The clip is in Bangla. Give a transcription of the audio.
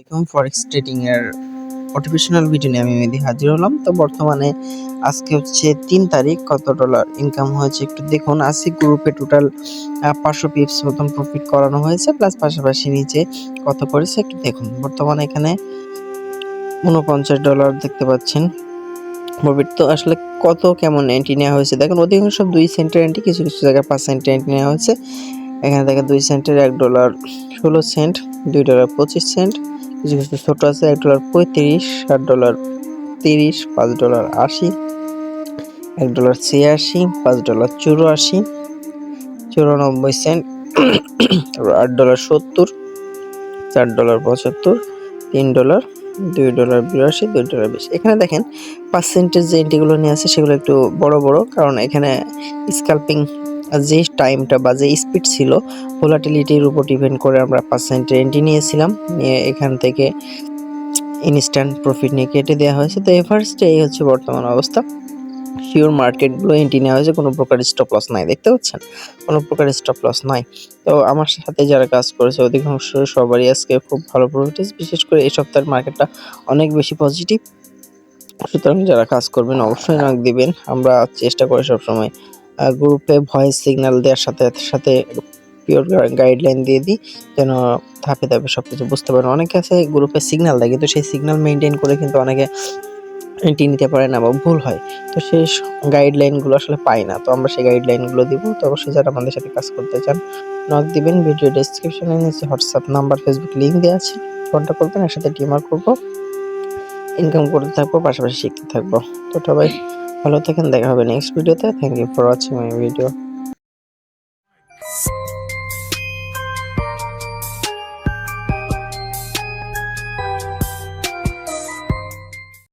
আলাইকুম ফরেক্স ট্রেডিং এর মোটিভেশনাল ভিডিও নিয়ে আমি মেহেদি হাজির হলাম। তো বর্তমানে আজকে হচ্ছে তিন তারিখ, কত ডলার ইনকাম হয়েছে একটু দেখুন। আসি গ্রুপে টোটাল পাঁচশো পিপস মতন প্রফিট করানো হয়েছে প্লাস পাশাপাশি নিচে কত করেছে একটু দেখুন। বর্তমানে এখানে উনপঞ্চাশ ডলার দেখতে পাচ্ছেন। প্রফিট তো আসলে কত কেমন এন্ট্রি নেওয়া হয়েছে? দেখুন, অধিকাংশ দুই সেন্টের এন্ট্রি কিছু কিছু জায়গায় পাঁচ সেন্টের এন্ট্রি নেওয়া হয়েছে। এখানে দেখেন দুই সেন্টের এক ডলার ষোলো সেন্ট দুই ডলার পঁচিশ সেন্ট কিছু কিছু ছোটো আছে, এক ডলার পঁয়ত্রিশ, ষাট ডলার তিরিশ, পাঁচ ডলার আশি, এক ডলার ছিয়াশি, পাঁচ ডলার চুরাশি, চুরানব্বই সেন্ট আট ডলার সত্তর, চার ডলার পঁচাত্তর, তিন ডলার দুই ডলার বিরাশি, দুই ডলার বিশ। এখানে দেখেন পার্সেন্টেজ যে এন্ট্রিগুলো নিয়ে আছে, সেগুলো একটু বড় বড়, কারণ এখানে স্কাল্পিং যে টাইমটা বা যে স্পিড ছিল ভোলাটিলিটির উপর ডিপেন্ড করে আমরা পার্সেন্টের এন্ট্রি নিয়েছিলাম। নিয়ে এখান থেকে ইনস্ট্যান্ট প্রফিট নিয়ে কেটে দেওয়া হয়েছে। তো এভারেস্টে এই হচ্ছে বর্তমান অবস্থা। শিওর মার্কেটগুলো এন্ট্রি নেওয়া হয়েছে। কোনো প্রকার স্টপ লস নাই, দেখতে পাচ্ছেন? কোনো প্রকার স্টপ লস নাই। তো আমার সাথে যারা কাজ করেছে, অধিকাংশ সবারই আজকে খুব ভালো প্রফিট বিশেষ করে এই সপ্তাহের মার্কেটটা অনেক বেশি পজিটিভ সুতরাং যারা কাজ করবেন, অবশ্যই নাক দিবেন। আমরা চেষ্টা করি সবসময় গ্রুপে ভয়েস সিগন্যাল দেওয়ার সাথে সাথে পিওর গাইডলাইন দিয়ে দিই, যেন ধাপে ধাপে সব কিছু বুঝতে পারেন অনেকে আছে গ্রুপে সিগন্যাল দেয়, কিন্তু সেই সিগন্যাল মেনটেন করে কিন্তু অনেকে এন্ট্রি নিতে পারে না বা ভুল হয়। তো সেই গাইডলাইনগুলো আসলে পাই না। তো আমরা সেই গাইডলাইনগুলো দিব। তো অবশ্যই যারা আমাদের সাথে কাজ করতে চান নক দিবেন। ভিডিও ডেসক্রিপশনে নিচে হোয়াটসঅ্যাপ নাম্বার ফেসবুক লিঙ্ক দেওয়া আছে। ফোনটা করবেন, একসাথে টিমার করব। ইনকাম করতে থাকব, পাশাপাশি শিখতে থাকব। তো সবাই ভালো থাকেন দেখা হবে নেক্সট ভিডিওতে thank you for watching my video